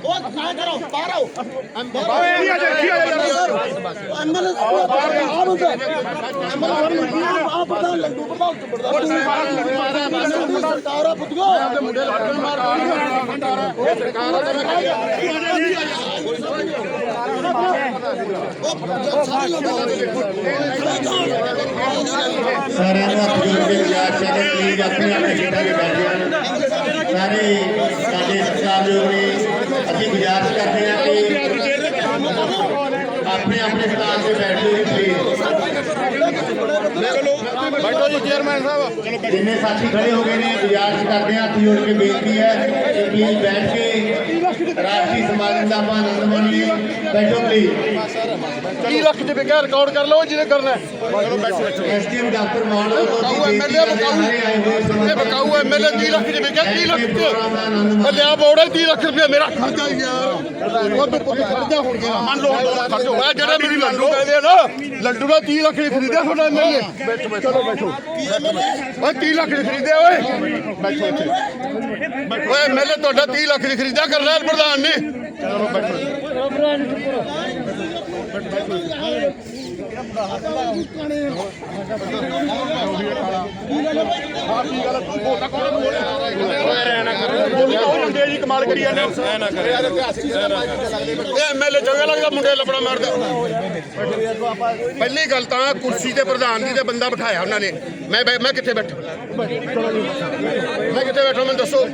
ਉਹ ਨਾ ਕਰੋ ਬਾਹਰ ਆਓ ਕੀ ਆ ਜਾ ਕੀ ਆ ਜਾ ਐਮਐਲਏ ਆ ਬੰਦਾ ਐਮਐਲਏ ਆ ਪ੍ਰਧਾਨ ਲੰਡੂ ਪ੍ਰਧਾਨ ਸਰਕਾਰ ਆ ਪੁੱਤਗੋ ਮੁੰਡੇ ਸਾਰਿਆਂ ਨੂੰ ਹੱਥ ਜੋੜ ਕੇ ਗੁਜ਼ਾਰਿਸ਼ ਹੈ ਕਿ ਪਲੀਜ਼ ਆਪਣੇ ਆਪਣੇ ਸੀਟਾਂ 'ਤੇ ਬੈਠ ਜਾਣ ਸਾਰੇ ਸਾਡੇ ਸਤਿਕਾਰਯੋਗ ਨੇ, ਅਸੀਂ ਗੁਜ਼ਾਰਿਸ਼ ਕਰਦੇ ਹਾਂ ਕਿ ਆਪਣੇ ਆਪਣੇ ਸਥਾਨ ਤੇ ਬੈਠ ਜਾਓ ਪਲੀਜ਼ ਬੈਠੋ ਜੀ ਚੇਅਰਮੈਨ ਸਾਹਿਬ। ਜਿੰਨੇ ਸਾਥੀ ਖੜੇ ਹੋ ਗਏ ਨੇ ਗੁਜ਼ਾਰਿਸ਼ ਕਰਦੇ ਹਾਂ ਹੱਥ ਜੋੜ ਕੇ ਬੇਨਤੀ ਹੈ ਕਿ ਪਲੀਜ਼ ਬੈਠ ਕੇ ਰਾਸ਼ਟਰੀ ਸਮਾਗਮ ਦਾ ਆਪਾਂ ਆਨੰਦ ਮਾਣੀਏ। ਬੈਠੋ ਪਲੀਜ਼ 30 ਲੱਖ ਚ ਵਿਕਿਆ ਰਿਕਾਰਡ ਕਰ ਲਓ ਜਿਹਨੇ ਕਰਨਾ ਹੈ। ਚਲੋ ਬੈਠੋ ਬੈਠੋ। ਐਸਟੀਐਮ ਡਾਕਟਰ ਮਾਨ ਬਕਾਊ ਦੀ ਐਮਐਲਏ ਬਕਾਊ। ਇਹ ਬਕਾਊ ਐਮਐਲਏ 30 ਲੱਖ ਚ ਵਿਕਿਆ 30 ਲੱਖ ਚ ਉਹ ਲਿਆ ਬੋੜਾ 30 ਲੱਖ ਰੁਪਏ ਮੇਰਾ ਖਰਚਾ ਯਾਰ ਉਹ ਤੋਂ ਪੁੱਤ ਖਰਚਾ ਹੁਣ ਗਿਆ ਮੰਨ ਲਓ ਖਰਚਾ ਹੋਇਆ ਜਿਹੜਾ ਮੈਨੂੰ ਲੱਡੂ ਕਹਿੰਦੇ ਆ ਨਾ ਲੱਡੂ ਦਾ 30 ਲੱਖ ਖਰੀਦਿਆ ਤੁਹਾਡਾ ਐਮਐਲਏ ਬੈਠੋ ਬੈਠੋ, ਚਲੋ ਬੈਠੋ। ਓਏ 30 ਲੱਖ ਦੀ ਖਰੀਦਿਆ ਓਏ। ਬੈਠੋ ਇੱਥੇ। ਓਏ ਐਮਐਲਏ ਤੁਹਾਡਾ 30 ਲੱਖ ਦੀ ਖਰੀਦਿਆ ਕਰਨੈਲ ਪ੍ਰਧਾਨ ਨੇ। ਚਲੋ ਬੈਠੋ। ਐਮਐਲਏ ਚੰਗਾ ਲੱਗਦਾ ਮੁੰਡੇ ਲੱਪੜਾ ਮਾਰਦਾ ਪਹਿਲੀ ਗੱਲ ਤਾਂ ਕੁਰਸੀ ਤੇ ਪ੍ਰਧਾਨ ਜੀ ਦੇ ਬੰਦਾ ਬਿਠਾਇਆ ਉਹਨਾਂ ਨੇ। ਮੈਂ ਮੈਂ ਕਿੱਥੇ ਬੈਠਾ? ਮੈਂ ਕਿੱਥੇ ਬੈਠਾ ਮੈਨੂੰ ਦੱਸੋ।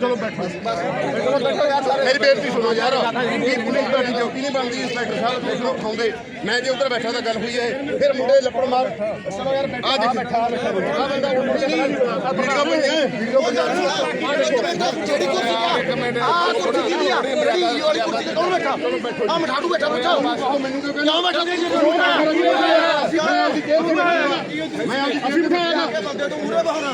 ਚਲੋ ਬੈਠੋ ਮੇਰੀ ਬੇਨਤੀ ਸੁਣੋ ਯਾਰ। ਕੀ ਪੁਲਿਸ ਤੁਹਾਡੀ ਡਿਊਟੀ ਨਹੀਂ ਬਣਦੀ? ਇੰਸਪੈਕਟਰ ਸਾਹਿਬ ਦੇਖ ਖਾਉਂਦੇ ਮੈਂ ਜੇ ਉਧਰ ਬੈਠਾ ਤਾਂ ਗੱਲ ਹੋਈ ਹੈ। ਫਿਰ ਮੁੰਡੇ ਲੱਪੜ ਮਾਰ। ਚਲੋ ਯਾਰ ਬੈਠਾ ਆ ਬੈਠਾ ਆ ਬੰਦਾ ਵੀਡੀਓ ਪਈਆਂ ਵੀਡੀਓ ਜਿਹੜੀ ਕੁਰਸੀ ਆ। ਆ ਕੁਰਸੀ ਕਿਹਦੀ ਆ? ਜਿਹੜੀ ਵਾਲੀ ਕੁਰਸੀ ਤੇ। ਕੌਣ ਬੈਠਾ? ਆ ਮਠਾੜੂ ਬੈਠਾ ਬੈਠਾ। ਮੈਨੂੰ ਕਿਉਂ ਕਿਉਂ ਬੈਠਾ। ਮੈਂ ਅਸੀਂ ਬਿਠਾਇਆ ਬੰਦੇ ਤੋਂ ਮੂਰੇ ਬਹਾਨਾ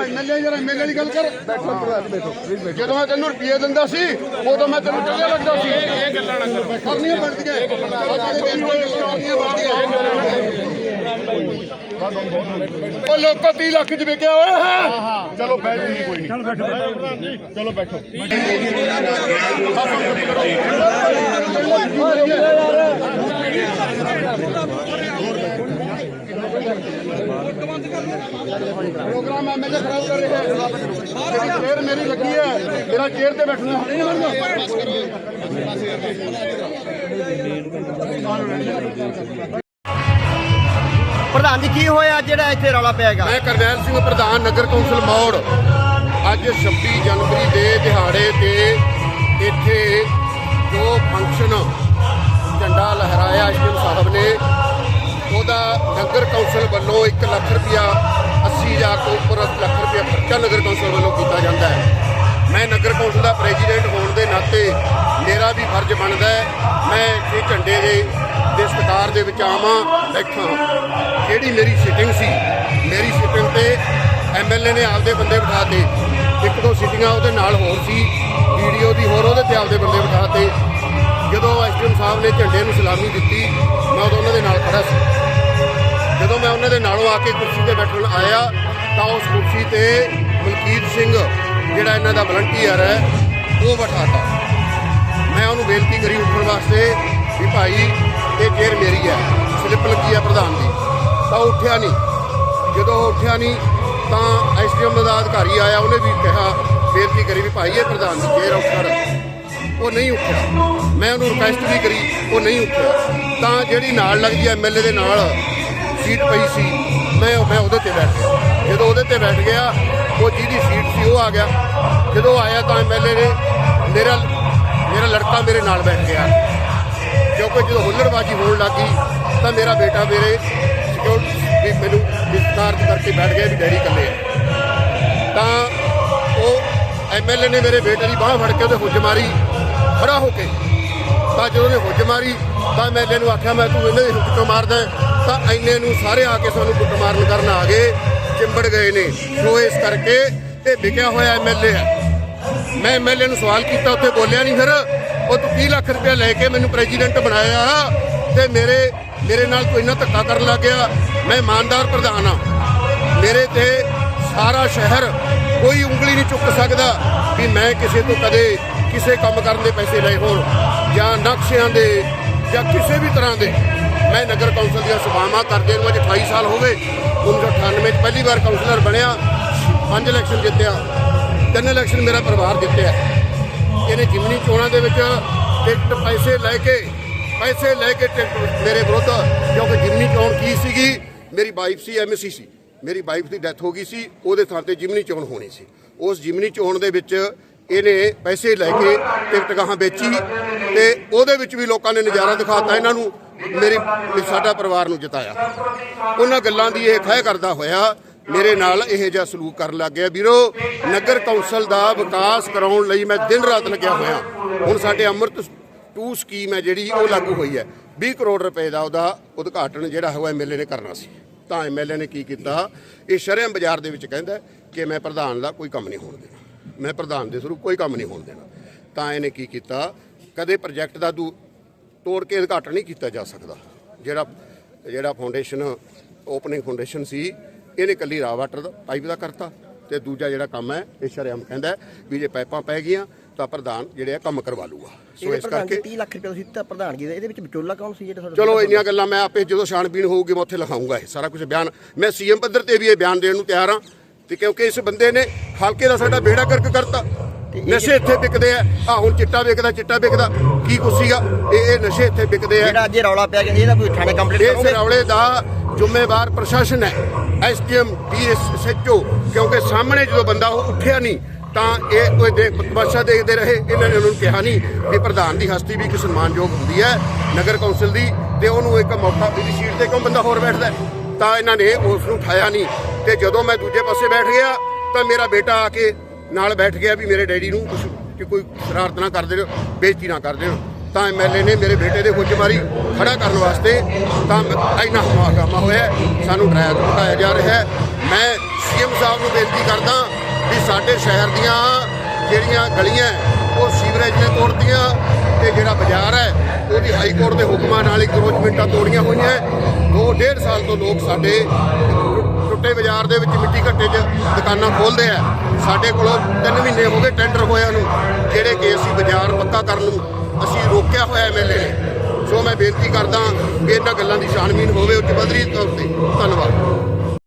ਐਮਐਲਏ ਯਾਰ ਐਮਐਲਏ ਦੀ। ਗੱਲ ਕਰ। ਬੈਠੋ ਬੈਠੋ ਜਦੋਂ ਮੈਂ ਤੈਨੂੰ ਰੁਪਏ ਦਿੰਦਾ ਸੀ ਉਦੋਂ ਮੈਂ ਤੈਨੂੰ ਚੰਗਾ ਲੱਗਦਾ ਸੀ। ਇਹ ਗੱਲਾਂ ਨਾ ਕਰੋ। ਕਰਨੀਆਂ ਬਣਦੀਆਂ ਕਰਨੀਆਂ ਬਣਦੀਆਂ ਉਹ ਲੋਕੋ 30 ਲੱਖ ਚ ਵਿਕਿਆ ਹੋਇਆ ਹੈ ਚਲੋ ਬੈਠ ਜੀ ਕੋਈ ਨਹੀਂ ਚਲੋ ਬੈਠੋ ਚਲੋ ਬੈਠੋ ਪ੍ਰੋਗਰਾਮ ਐਮਐਲਏ ਖਰਾਬ ਕਰ ਰਿਹਾ ਹੈ ਮੇਰੀ ਚੇਅਰ ਮੇਰੀ ਲੱਗੀ ਹੈ ਮੇਰਾ ਚੇਅਰ ਤੇ ਬੈਠਣਾ ਨਹੀਂ ਬਣਦਾ ਪ੍ਰਧਾਨ ਜੀ, ਕੀ ਹੋਇਆ? ਜਿਹੜਾ ਇੱਥੇ ਰੌਲਾ ਪਿਆਗਾ ਮੈਂ ਕਰਨੈਲ ਸਿੰਘ, ਪ੍ਰਧਾਨ ਨਗਰ ਕੌਂਸਲ ਮੌੜ। ਅੱਜ 26 ਜਨਵਰੀ ਦੇ ਦਿਹਾੜੇ ਤੇ ਇੱਥੇ ਜੋ ਫੰਕਸ਼ਨ ਝੰਡਾ ਲਹਿਰਾਇਆ ਐਸਪੀਐਮ ਸਾਹਿਬ ਨੇ, ਉਹਦਾ ਨਗਰ ਕੌਂਸਲ ਵੱਲੋਂ 1 ਲੱਖ ਰੁਪਇਆ 80000 ਤੋਂ ਉੱਪਰ ਲੱਖ ਰੁਪਇਆ ਖਰਚਾ ਨਗਰ ਕੌਂਸਲ ਵੱਲੋਂ ਕੀਤਾ ਜਾਂਦਾ ਹੈ। ਮੈਂ ਨਗਰ ਕੌਂਸਲ ਦਾ ਪ੍ਰੈਜ਼ੀਡੈਂਟ ਹੋਣ ਮੇਰਾ ਵੀ ਫਰਜ਼ ਬਣਦਾ ਹੈ, ਮੈਂ ਇਹ ਝੰਡੇ ਦੇ ਦੇ ਸਤਿਕਾਰ ਦੇ ਵਿੱਚ ਆਵਾਂ, ਬੈਠਾਂ। ਜਿਹੜੀ ਮੇਰੀ ਸਿਟਿੰਗ ਸੀ, ਮੇਰੀ ਸਿਟਿੰਗ ਤੇ ਐਮਐਲਏ ਨੇ ਆਪਦੇ ਬੰਦੇ ਬਿਠਾਤੇ। ਇੱਕ ਦੋ ਸਿਟਿੰਗਾਂ ਉਹਦੇ ਨਾਲ ਹੋਰ ਸੀ, ਵੀਡੀਓ ਦੀ ਹੋਰ, ਉਹਦੇ ਤੇ ਆਪਦੇ ਬੰਦੇ ਬਿਠਾਤੇ। ਜਦੋਂ ਐਸਟੀਐਮ ਸਾਹਿਬ ਨੇ ਝੰਡੇ ਨੂੰ ਸਲਾਮੀ ਦਿੱਤੀ, ਮੈਂ ਉਦੋਂ ਉਹਨਾਂ ਦੇ ਨਾਲ ਖੜਾ ਸੀ। ਜਦੋਂ ਮੈਂ ਉਹਨਾਂ ਦੇ ਨਾਲੋਂ ਆ ਕੇ ਕੁਰਸੀ ਤੇ ਬੈਠਣ ਆਇਆ, ਤਾਂ ਉਸ ਕੁਰਸੀ ਤੇ ਮਲਕੀਤ ਸਿੰਘ, ਜਿਹੜਾ ਇਹਨਾਂ ਦਾ ਵਲੰਟੀਅਰ ਹੈ ਉਹ ਬਿਠਾਤਾ। ਮੈਂ ਉਹਨੂੰ ਬੇਨਤੀ ਕਰੀ ਉੱਠਣ ਵਾਸਤੇ ਵੀ ਭਾਈ, ਇਹ ਚੇਅਰ ਮੇਰੀ ਹੈ, ਸਲਿੱਪ ਲੱਗੀ ਹੈ ਪ੍ਰਧਾਨ ਦੀ ਤਾਂ ਉਹ ਉੱਠਿਆ ਨਹੀਂ। ਜਦੋਂ ਉਹ ਉੱਠਿਆ ਨਹੀਂ, ਤਾਂ ਐਸਡੀਐਮ ਦਾ ਅਧਿਕਾਰੀ ਆਇਆ, ਉਹਨੇ ਵੀ ਕਿਹਾ, ਬੇਨਤੀ ਕਰੀ ਵੀ ਭਾਈ, ਇਹ ਪ੍ਰਧਾਨ ਦੀ ਚੇਅਰ ਉੱਠਣ ਉਹ ਨਹੀਂ ਉੱਠਿਆ। ਮੈਂ ਉਹਨੂੰ ਰਿਕੁਐਸਟ ਵੀ ਕਰੀ, ਉਹ ਨਹੀਂ ਉੱਠਿਆ। ਤਾਂ ਜਿਹੜੀ ਨਾਲ ਲੱਗਦੀ ਐਮਐਲਏ ਦੇ ਨਾਲ, ਸੀਟ ਪਈ ਸੀ, ਮੈਂ ਮੈਂ ਉਹਦੇ ਤੇ ਬੈਠ ਗਿਆ। ਜਦੋਂ ਉਹਦੇ ਤੇ ਬੈਠ ਗਿਆ, ਉਹ ਜਿਹਦੀ ਸੀਟ ਸੀ, ਉਹ ਆ ਗਿਆ। ਜਦੋਂ ਆਇਆ ਤਾਂ ਐਮਐਲਏ ਨੇ ਮੇਰਾ ਮੇਰਾ ਲੜਕਾ ਮੇਰੇ ਨਾਲ ਬੈਠ ਗਿਆ। ਕਿਉਂਕਿ ਜਦੋਂ ਹੁੱਲੜਬਾਜੀ ਹੋਣ ਲੱਗੀ, ਤਾਂ ਮੇਰਾ ਬੇਟਾ ਮੇਰੇ ਸਿਕਿਉਰਿਟੀ ਵੀ ਮੈਨੂੰ ਵਿਸਤਾਰ ਕਰਕੇ ਬੈਠ ਗਿਆ ਵੀ ਡੈਡੀ ਇਕੱਲੇ ਆ। ਤਾਂ ਉਹ ਐਮਐਲਏ ਨੇ ਮੇਰੇ ਬੇਟੇ ਦੀ ਬਾਹ ਫੜ ਕੇ ਉਹਦੇ ਹੁੱਜ ਮਾਰੀ ਖੜਾ ਹੋ ਕੇ। ਤਾਂ ਜਦੋਂ ਉਹਨੇ ਹੁੱਜ ਮਾਰੀ, ਤਾਂ ਐਮਐਲਏ ਨੂੰ ਆਖਿਆ, ਮੈਂ ਤੂੰ ਇਹਨਾਂ ਦੀ ਹੁੱਜ ਕਿਉਂ ਮਾਰਦਾ ਤਾਂ ਐਨੇ ਨੂੰ ਸਾਰੇ ਆ ਕੇ ਸਾਨੂੰ ਕੁੱਟ ਮਾਰਨ ਕਰਨ ਆ ਗਏ, ਚਿੰਬੜ ਗਏ ਨੇ। ਸੋ ਇਸ ਕਰਕੇ ਇਹ ਵਿਕਿਆ ਹੋਇਆ ਐਮਐਲਏ ਹੈ। ਮੈਂ ਐਮਐਲਏ ਨੂੰ ਸਵਾਲ ਕੀਤਾ, ਉੱਥੇ ਬੋਲਿਆ ਨਹੀਂ ਫਿਰ। ਉਹ ਤੂੰ 30 ਲੱਖ ਰੁਪਏ ਲੈ ਕੇ ਮੈਨੂੰ ਪ੍ਰੈਜ਼ੀਡੈਂਟ ਬਣਾਇਆ ਤੇ ਮੇਰੇ ਮੇਰੇ ਨਾਲ ਕੋਈ ਇੰਨਾ ਧੱਕਾ ਕਰਨ ਲੱਗ ਗਿਆ। ਮੈਂ ਇਮਾਨਦਾਰ ਪ੍ਰਧਾਨ ਆ। ਮੇਰੇ ਤੇ ਸਾਰਾ ਸ਼ਹਿਰ ਕੋਈ ਉਂਗਲੀ ਨਹੀਂ ਚੁੱਕ ਸਕਦਾ ਵੀ ਮੈਂ ਕਿਸੇ ਤੋਂ ਕਦੇ ਕਿਸੇ ਕੰਮ ਕਰਨ ਦੇ ਪੈਸੇ ਲਏ ਹੋਣ ਜਾਂ ਨਕਸ਼ਿਆਂ ਦੇ ਜਾਂ ਕਿਸੇ ਵੀ ਤਰ੍ਹਾਂ ਦੇ। ਮੈਂ ਨਗਰ ਕੌਂਸਲ ਦੀਆਂ ਸਭਾਵਾਂ ਕਰਦੇ ਨੂੰ ਅੱਜ 28 ਸਾਲ ਹੋ ਗਏ। 1998 ਚ ਪਹਿਲੀ ਵਾਰ ਕਾਉਂਸਲਰ ਬਣਿਆ। ਪੰਜ ਇਲੈਕਸ਼ਨ ਜਿੱਤਿਆ। ਤਿੰਨ ਇਲੈਕਸ਼ਨ ਮੇਰਾ ਪਰਿਵਾਰ ਜਿੱਤਿਆ ਇਹਨੇ ਜਿਮਨੀ ਚੋਣਾਂ ਦੇ ਵਿੱਚ ਟਿਕਟ ਪੈਸੇ ਲੈ ਕੇ, ਪੈਸੇ ਲੈ ਕੇ ਟਿਕਟ ਮੇਰੇ ਵਿਰੁੱਧ, ਕਿਉਂਕਿ ਜਿਮਨੀ ਚੋਣ ਕੀ ਸੀਗੀ? ਮੇਰੀ ਵਾਈਫ ਸੀ, ਐਮਸੀ ਸੀ। ਮੇਰੀ ਵਾਈਫ ਦੀ ਡੈਥ ਹੋ ਗਈ ਸੀ, ਉਹਦੇ ਥਾਂ ਤੇ ਜਿਮਨੀ ਚੋਣ ਹੋਣੀ ਸੀ। ਉਸ ਜਿਮਨੀ ਚੋਣ ਦੇ ਵਿੱਚ ਇਹਨੇ ਪੈਸੇ ਲੈ ਕੇ ਟਿਕਟ ਗਾਹਾਂ ਵੇਚੀ ਤੇ ਉਹਦੇ ਵਿੱਚ ਵੀ ਲੋਕਾਂ ਨੇ ਨਜ਼ਾਰਾ ਦਿਖਾਤਾ ਇਹਨਾਂ ਨੂੰ, ਮੇਰੀ, ਸਾਡਾ ਪਰਿਵਾਰ ਨੂੰ ਜਿਤਾਇਆ। ਉਹਨਾਂ ਗੱਲਾਂ ਦੀ ਇਹ ਖਹਿ ਕਰਦਾ ਹੋਇਆ ਮੇਰੇ ਨਾਲ ਇਹ ਜਿਹਾ ਸਲੂਕ ਕਰਨ ਲੱਗ ਗਿਆ। ਵੀਰੋ, ਨਗਰ ਕੌਂਸਲ ਦਾ ਵਿਕਾਸ ਕਰਾਉਣ ਲਈ ਮੈਂ ਦਿਨ ਰਾਤ ਲੱਗਿਆ ਹੋਇਆ। ਹੁਣ ਸਾਡੇ ਅੰਮ੍ਰਿਤ ਟੂ ਸਕੀਮ ਹੈ ਜਿਹੜੀ, ਉਹ ਲਾਗੂ ਹੋਈ ਹੈ। 20 ਕਰੋੜ ਰੁਪਏ ਦਾ ਉਹਦਾ ਉਦਘਾਟਨ ਜਿਹੜਾ ਹੋਇਆ ਐਮਐਲਏ ਨੇ ਕਰਨਾ ਸੀ। ਤਾਂ ਐਮਐਲਏ ਨੇ ਕੀ ਕੀਤਾ? ਇਹ ਸ਼ਰਮ ਬਾਜ਼ਾਰ ਦੇ ਵਿੱਚ ਕਹਿੰਦਾ ਕਿ ਮੈਂ ਪ੍ਰਧਾਨ ਦਾ ਕੋਈ ਕੰਮ ਨਹੀਂ ਹੋਣ ਦੇਣਾ। ਮੈਂ ਪ੍ਰਧਾਨ ਦੇ ਥਰੂ ਕੋਈ ਕੰਮ ਨਹੀਂ ਹੋਣ ਦੇਣਾ। ਤਾਂ ਇਹਨੇ ਕੀ ਕੀਤਾ? ਕਦੇ ਪ੍ਰੋਜੈਕਟ ਦਾ ਦੂ, ਤੋੜ ਕੇ ਉਦਘਾਟਨ ਨਹੀਂ ਕੀਤਾ ਜਾ ਸਕਦਾ। ਜਿਹੜਾ ਜਿਹੜਾ ਫਾਊਂਡੇਸ਼ਨ ਓਪਨਿੰਗ ਫਾਊਂਡੇਸ਼ਨ ਸੀ ਇਹਨੇ ਕੱਲੀ ਰਾ ਵਾਟਰ ਦਾ ਪਾਈਪ ਦਾ ਕਰਤਾ ਤੇ ਦੂਜਾ ਜਿਹੜਾ ਕੰਮ ਹੈ ਇਹ ਸ਼ਰੇਆਮ ਕਹਿੰਦਾ ਵੀ ਜੇ ਪਾਈਪਾਂ ਪੈ ਗਈਆਂ ਤਾਂ ਪ੍ਰਧਾਨ ਜਿਹੜੇ ਆ ਕੰਮ ਕਰਵਾ ਲੂਗਾ। ਸੋ ਇਸ ਪ੍ਰਧਾਨ ਜੀ ਕਰਕੇ 30 ਲੱਖ ਰੁਪਏ ਤੁਸੀਂ ਦਿੱਤਾ ਪ੍ਰਧਾਨਗੀ ਦਾ ਇਹਦੇ ਵਿੱਚ ਵਿਚੋਲਾ ਕੌਣ ਸੀ ਜਿਹੜਾ ਚਲੋ ਇੰਨੀਆਂ ਗੱਲਾਂ ਮੈਂ ਆਪੇ ਜਦੋਂ ਛਾਣਬੀਣ ਹੋਊਗੀ ਮੈਂ ਉੱਥੇ ਲਿਖਾਉਂਗਾ ਇਹ ਸਾਰਾ ਕੁਝ ਬਿਆਨ। ਮੈਂ ਸੀਐਮ ਪੱਧਰ ਤੇ ਵੀ ਇਹ ਬਿਆਨ ਦੇਣ ਨੂੰ ਤਿਆਰ ਹਾਂ ਤੇ ਕਿਉਂਕਿ ਇਸ ਬੰਦੇ ਨੇ ਹਲਕੇ ਦਾ ਸਾਡਾ ਬੇੜਾ ਕਰਕ ਕਰਤਾ। ਨਸ਼ੇ ਇੱਥੇ ਵਿਕਦੇ ਆ। ਆ ਹੁਣ ਚਿੱਟਾ ਵਿਕਦਾ ਚਿੱਟਾ ਵਿਕਦਾ। ਕੀ ਕੁਛ ਸੀਗਾ? ਇਹ ਇਹ ਨਸ਼ੇ ਇੱਥੇ ਵਿਕਦੇ ਆ। ਜਿਹੜਾ ਅੱਜ ਇਹ ਰੌਲਾ ਪਿਆ ਗਿਆ ਇਹਦਾ ਕੋਈ ਥਾਣੇ ਕੰਪਲੀਟ ਇਸ ਕਰੋਗੇ? ਰੌਲੇ ਦਾ ਜ਼ਿੰਮੇਵਾਰ ਪ੍ਰਸ਼ਾਸਨ ਹੈ। ਐਸਡੀਐਮ ਪੀਐਸਐਚਓ ਕਿਉਂਕਿ ਸਾਹਮਣੇ ਜਦੋਂ ਬੰਦਾ ਉਹ ਉੱਠਿਆ ਨਹੀਂ ਤਾਂ ਇਹ ਕੋਈ ਦੇਖ ਤਮਾਸ਼ਾ ਦੇਖਦੇ ਰਹੇ। ਇਹਨਾਂ ਨੇ ਉਹਨਾਂ ਨੂੰ ਕਿਹਾ ਨਹੀਂ ਵੀ ਪ੍ਰਧਾਨ ਦੀ ਹਸਤੀ ਵੀ ਇੱਕ ਸਨਮਾਨਯੋਗ ਹੁੰਦੀ ਹੈ ਨਗਰ ਕੌਂਸਲ ਦੀ ਤੇ ਉਹਨੂੰ ਇੱਕ ਮੌਕਾ ਦੀ ਸੀਟ ਤੇ ਕਿਉਂ ਬੰਦਾ ਹੋਰ ਬੈਠਦਾ? ਤਾਂ ਇਹਨਾਂ ਨੇ ਉਸ ਨੂੰ ਉਠਾਇਆ ਨਹੀਂ। ਤੇ ਜਦੋਂ ਮੈਂ ਦੂਜੇ ਪਾਸੇ ਬੈਠ ਗਿਆ ਤਾਂ ਮੇਰਾ ਬੇਟਾ ਆ ਕੇ ਨਾਲ ਬੈਠ ਗਿਆ ਵੀ ਮੇਰੇ ਡੈਡੀ ਨੂੰ ਕੁਛ ਕਿ ਕੋਈ ਸ਼ਰਾਰਤ ਨਾ ਕਰ ਦੇਣ ਬੇਇੱਜ਼ਤੀ ਨਾ ਕਰ ਦੇਣ ਤਾਂ ਐਮਐਲਏ ਨੇ ਮੇਰੇ ਬੇਟੇ ਦੇ ਹੁੱਜ ਮਾਰੀ, ਖੜਾ ਕਰਨ ਵਾਸਤੇ ਤਾਂ ਇੰਨਾ ਹਮਾਗਾਮਾ ਹੋਇਆ, ਸਾਨੂੰ ਡਰਾਇਆ ਧਮਕਾਇਆ ਜਾ ਰਿਹਾ ਹੈ। ਮੈਂ ਸੀਐਮ ਸਾਹਿਬ ਨੂੰ ਬੇਨਤੀ ਕਰਦਾ ਵੀ ਸਾਡੇ ਸ਼ਹਿਰ ਦੀਆਂ ਜਿਹੜੀਆਂ ਗਲੀਆਂ ਉਹ ਸੀਵਰੇਜ ਨੇ ਤੋੜਦੀਆਂ ਤੇ ਜਿਹੜਾ ਬਾਜ਼ਾਰ ਹੈ ਉਹਦੀ ਹਾਈ ਕੋਰਟ ਦੇ ਹੁਕਮਾਂ ਨਾਲ ਹੀ ਕਰੋਚਮੈਂਟਾਂ ਤੋੜੀਆਂ ਹੋਈਆਂ ਦੋ, ਡੇਢ ਸਾਲ ਤੋਂ ਲੋਕ ਸਾਡੇ ਟੁੱਟੇ ਬਾਜ਼ਾਰ ਦੇ ਵਿੱਚ ਮਿੱਟੀ ਘੱਟੇ 'ਚ ਦੁਕਾਨਾਂ ਖੋਲਦੇ ਆ। ਸਾਡੇ ਕੋਲੋਂ 3 ਮਹੀਨੇ ਹੋ ਗਏ ਟੈਂਡਰ ਹੋਇਆ ਨੂੰ, ਜਿਹੜੇ ਕਿ ਅਸੀਂ ਬਾਜ਼ਾਰ ਪੱਕਾ ਕਰਨ ਨੂੰ ਅਸੀਂ ਰੋਕਿਆ ਹੋਇਆ ਐਮਐਲਏ ਨੇ। ਸੋ ਮੈਂ ਬੇਨਤੀ ਕਰਦਾ ਕਿ ਇਹਨਾਂ ਗੱਲਾਂ ਦੀ ਛਾਣਬੀਨ ਹੋਵੇ ਉੱਚ ਪੱਧਰੀ ਤੌਰ ਤੇ। ਧੰਨਵਾਦ।